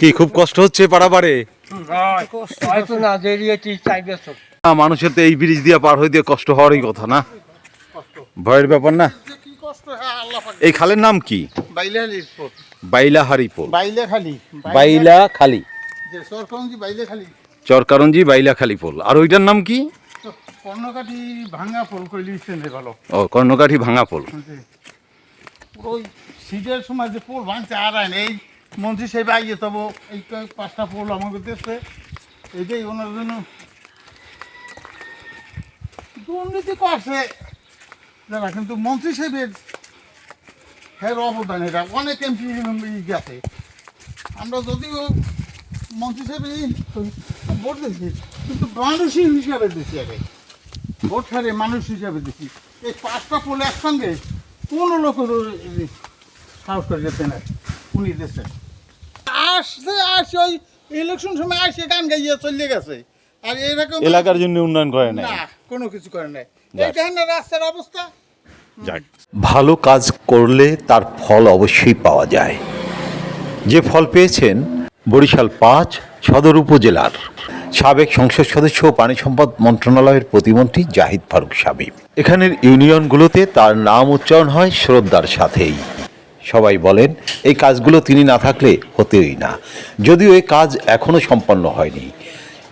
কি খুব কষ্ট হচ্ছে পারাপারে? মানুষের তো এই ব্রিজ দিয়ে পার হয়ে দিয়ে কষ্ট হওয়ারই কথা না? ভয়ের ব্যাপার না? কি কষ্ট আল্লাহ পাক এই খালের নাম কি? বাইলা হারিপোল বাইলে খালি চরকারঞ্জি বাইলা খালি পোল আর ওইটার নাম কি? কর্ণকাঠি ভাঙা ভালো। ও কর্ণকাঠি ভাঙা পোল ওই সময় যে পোল ভাঙছে আর এই মন্ত্রী সাহেব আইয়ে তব এই পাঁচটা পোল আমাকে দেশে এইটাই ওনার জন্য দুর্নীতি করছে। যারা কিন্তু মন্ত্রী সাহেবের হের অবদান এটা, অনেক এমপি গেছে। আমরা যদিও মন্ত্রী সাহেব ভোট দিচ্ছি কিন্তু মানুষই হিসাবে দিচ্ছি আগে। ভোট হারে মানুষ হিসাবে দিচ্ছি এই পাঁচটা পোল একসঙ্গে কোনো লোকের সাহস করে যেতে না। উনি দেশে আসছে আসছে ওই ইলেকশন সময় আসছে গান গাইয়ে চলে গেছে। আর এরকম এলাকার জন্য উন্নয়ন করে না কোনো কিছু করে নাই। এইখানে রাস্তার অবস্থা। যাক। ভালো কাজ করলে তার ফল অবশ্যই পাওয়া যায়। যে ফল পেয়েছেন বরিশাল পাঁচ সদর উপজেলার। সাবেক সংসদ সদস্য ও পানি সম্পদ মন্ত্রণালয়ের প্রতিমন্ত্রী জাহিদ ফারুক সাবিব। এখানের ইউনিয়নগুলোতে তার নাম উচ্চারণ হয় শ্রদ্ধার সাথেই। সবাই বলেন এই কাজগুলো তিনি না থাকলে হতেই না। যদিও এই কাজ এখনও সম্পন্ন হয়নি।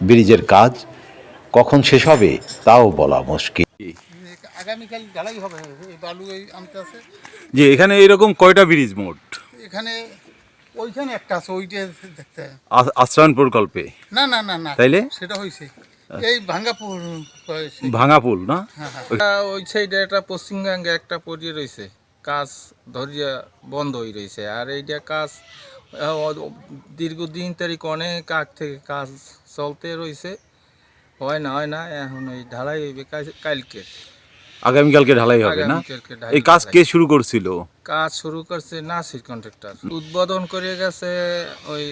ব্রিজের কাজ কখন শেষ হবে তাও বলা মুশকিল। আগামীকাল ঢালাই হবে বালু এই আনতে আছে। যে এখানে এরকম কয়টা ব্রিজ মোট? এখানে ওইখানে একটা আছে ওইটা দেখতে। আ- আশ্রয়ণ প্রকল্পে? না না না না তাইলে? সেটা হয়েছে এই ভাঙ্গাপুর হয়েছে। ভাঙা পুল না? হ্যাঁ হ্যাঁ। ওই সাইডে একটা পশ্চিমবঙ্গে একটা পড়িয়ে রয়েছে কাজ ধরিয়া বন্ধ হয়ে রয়েছে। আর এইটা কাজ দীর্ঘদিন তারিখ অনেক আগ থেকে কাজ চলতে রয়েছে। হয় না হয় না এখন ওই ঢালাই হইবে কালকে। আগামীকালকে ঢালাই হবে না? এই কাজ কে শুরু করছিল? কাজ শুরু করছে না নাসির কন্ট্রাক্টর। উদ্বোধন করে গেছে ওই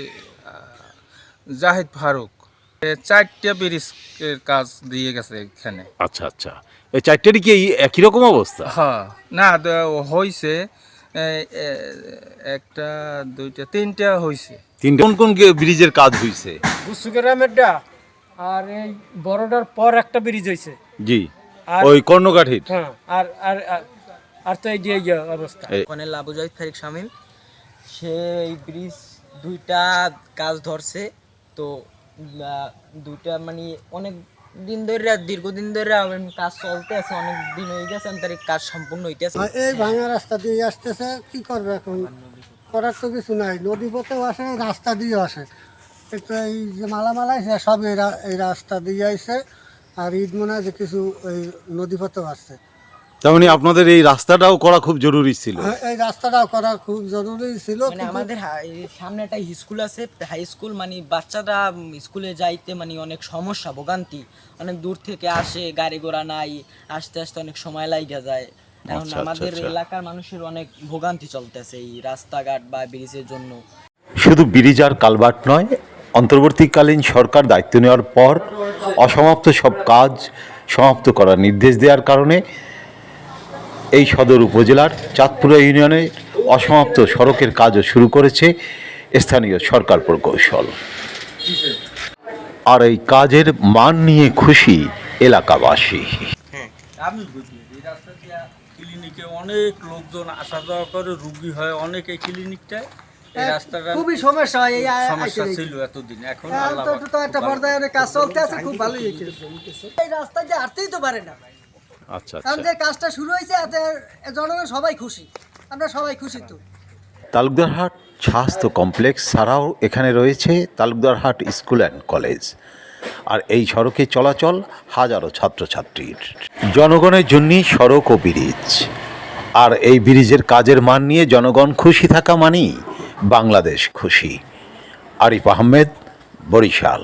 জাহিদ ফারুক। চারটা ব্রিজের কাজ দিয়ে গেছে এখানে। আচ্ছা আচ্ছা। এই চারটেরই কি একই রকম অবস্থা? হ্যাঁ। না এ, একটা দুইটা তিনটা হইছে। তিনটে। কোন কোন ব্রিজের কাজ হয়েছে বুসুগ্রামেরটা আর এই বড়টার পর একটা ব্রিজ হয়েছে জি। আর- ওই কর্ণকাঠির? হ্যাঁ আর আর আর- আর তো এই যে অবস্থা। ওখানে লাবুজাহিদ তারিক শামিল। সে এই ব্রিজ দুইটা কাজ ধরছে। তো দুইটা মানে অনেক দিন ধরে দীর্ঘদিন ধরে কাজ চলতে আছে অনেক দিন হয়ে গেছে তার কাজ সম্পূর্ণ হইতেছে। এই ভাঙা রাস্তা দিয়ে আসতেছে, কি করবে এখন? করার তো কিছু নাই, নদী পথেও আসে, রাস্তা দিয়ে আসে। একটু এই যে মালামাল আছে সব এই রাস্তা দিয়ে আইসে আর ঈদ মনে হয় যে কিছু এই নদী পথেও আসছে। তার মানে আপনাদের এই রাস্তাটাও করা খুব জরুরি ছিল। হ্যাঁ, এই রাস্তাটাও করা খুব জরুরি ছিল। মানে আমাদের সামনে একটা স্কুল আছে হাই স্কুল মানে বাচ্চারা উম, স্কুলে যাইতে মানে অনেক সমস্যা ভোগান্তি। অনেক দূর থেকে আসে গাড়ি ঘোড়া নাই আসতে আসতে অনেক সময় লাগা যায়। এখন আচ্ছা, আমাদের আচ্ছা। এলাকার মানুষের অনেক ভোগান্তি চলতেছে এই রাস্তাঘাট বা ব্রিজের জন্য। শুধু ব্রিজ আর কালভার্ট নয় অন্তর্বর্তীকালীন সরকার দায়িত্ব নেওয়ার পর অসমাপ্ত সব কাজ সমাপ্ত করার নির্দেশ দেওয়ার কারণে এই সদর উপজেলার চাঁদপুরা ইউনিয়নে অসমাপ্ত সড়কের কাজও শুরু করেছে স্থানীয় সরকার প্রকৌশল। আর এই কাজের মান নিয়ে খুশি এলাকাবাসী। আমি বুঝি এই রাস্তা দিয়া ক্লিনিকে অনেক লোকজন আসা যাওয়া করে রুগী হয় অনেক এই ক্লিনিকটায় রাস্তাটা খুবই সমস্যা হয় সমস্যা ছিল এতদিন এখন হ্যাঁ, তো একটা পর্যায়ে কাজ চলতে আছে খুব ভালোই হয়েছে। এই রাস্তা হাঁটতেই তো পারে না। আচ্ছা কারণ আচ্ছা যে কাজটা শুরু হয়েছে এতে জনগণ সবাই খুশি। আমরা সবাই খুশি তো। তালুকদারহাট স্বাস্থ্য কমপ্লেক্স ছাড়াও এখানে রয়েছে তালুকদারহাট স্কুল অ্যান্ড কলেজ। আর এই সড়কে চলাচল হাজারো ছাত্রছাত্রীর। জনগণের জন্যই সড়ক ও ব্রিজ। আর এই ব্রিজের কাজের মান নিয়ে জনগণ খুশি থাকা মানেই বাংলাদেশ খুশি। আরিফ আহমেদ বরিশাল।